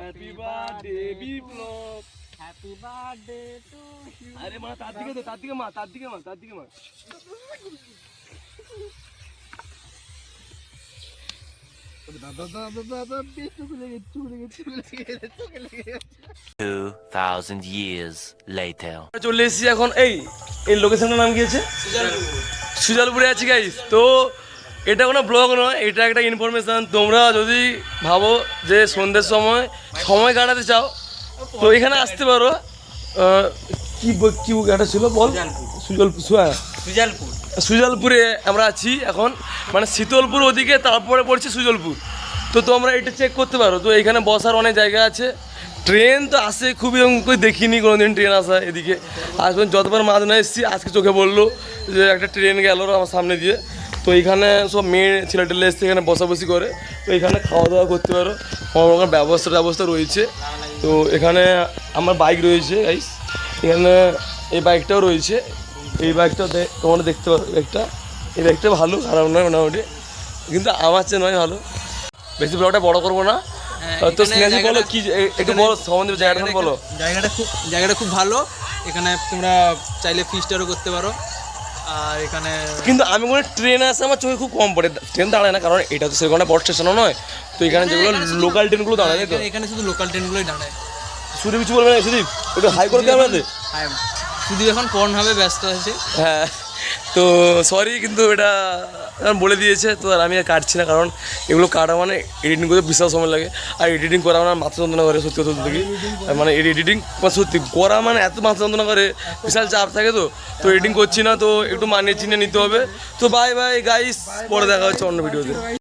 Happy birthday Biplab happy birthday to you আরে মা তার দিকে তো তার দিকে মা তার দিকে মা তার দিকে মা। দাদা দাদা দাদা চোখে লেগে চোখে লেগে চোখে লেগে চোখে লেগে 2,000 years later. চলে এসেছি এখন এই এই লোকেশনটার নাম কি আছে? সুজালপুরে। আছি গাইস তো এটা কোনো ব্লগ নয় এটা একটা ইনফরমেশন তোমরা যদি ভাবো যে সন্ধ্যের সময় সময় কাটাতে চাও তো এখানে আসতে পারো। কি কি একটা ছিল বল? সুজলপুর। হ্যাঁ। সুজালপুর। সুজলপুরে আমরা আছি এখন। মানে শীতলপুর ওদিকে তারপরে পড়ছে সুজলপুর। তো তোমরা এটা চেক করতে পারো। তো এখানে বসার অনেক জায়গা আছে। ট্রেন তো আসে খুবই করে দেখিনি কোনোদিন ট্রেন আসা এদিকে। আজ যতবার মাঝ না এসেছি আজকে চোখে বলল যে একটা ট্রেন গেল আমার সামনে দিয়ে। তো এখানে সব মেয়ে ছেলে টেলে এসছে এখানে বসাবসি করে। তো এখানে খাওয়া দাওয়া করতে পারো। কোনো রকম ব্যবস্থা ব্যবস্থা রয়েছে। তো এখানে আমার বাইক রয়েছে গাইস এখানে এই বাইকটাও রয়েছে। এই বাইকটা তোমরা দেখতে পারো বাইকটা এই বাইকটা ভালো খারাপ নয় মোটামুটি। কিন্তু আমার চেয়ে নয় ভালো। বেশি ব্লগটা বড় করব না। হ্যাঁ, তো স্নেহাজি বলো কি একটু বলো সম্বন্ধে জায়গাটা জায়গাটা বলো। জায়গাটা খুব জায়গাটা খুব ভালো। এখানে তোমরা চাইলে ফিস্টারও করতে পারো। আর এখানে কিন্তু আমি মনে ট্রেন আসে আমার চোখে খুব কম পড়ে। ট্রেন দাঁড়ায় না কারণ এটা তো সেরকম বড় স্টেশনও নয়। তো এখানে যেগুলো লোকাল ট্রেনগুলো দাঁড়ায় তো? এখানে- শুধু লোকাল ট্রেনগুলোই দাঁড়ায়। সুদীপ কিছু বলবে না সুদীপ? একটু হাই করে দেওয়া সুদীপ এখন পর্ন হবে ব্যস্ত আছে। হ্যাঁ। তো সরি কিন্তু এটা বলে দিয়েছে, তো আর আমি আর কাটছি না, কারণ এগুলো কাটা মানে এডিটিং করতে বিশাল সময় লাগে। আর এডিটিং করা মানে মাথা যন্ত্রণা করে সত্যি কথা বলতে কি আর মানে এডিটিং সত্যি, করা মানে এত মাথা যন্ত্রণা করে, বিশাল চাপ থাকে তো। তো এডিটিং করছি না, তো একটু মানিয়ে চিনে নিতে হবে। তো বাই বাই গাইস পরে দেখা হচ্ছে অন্য ভিডিওতে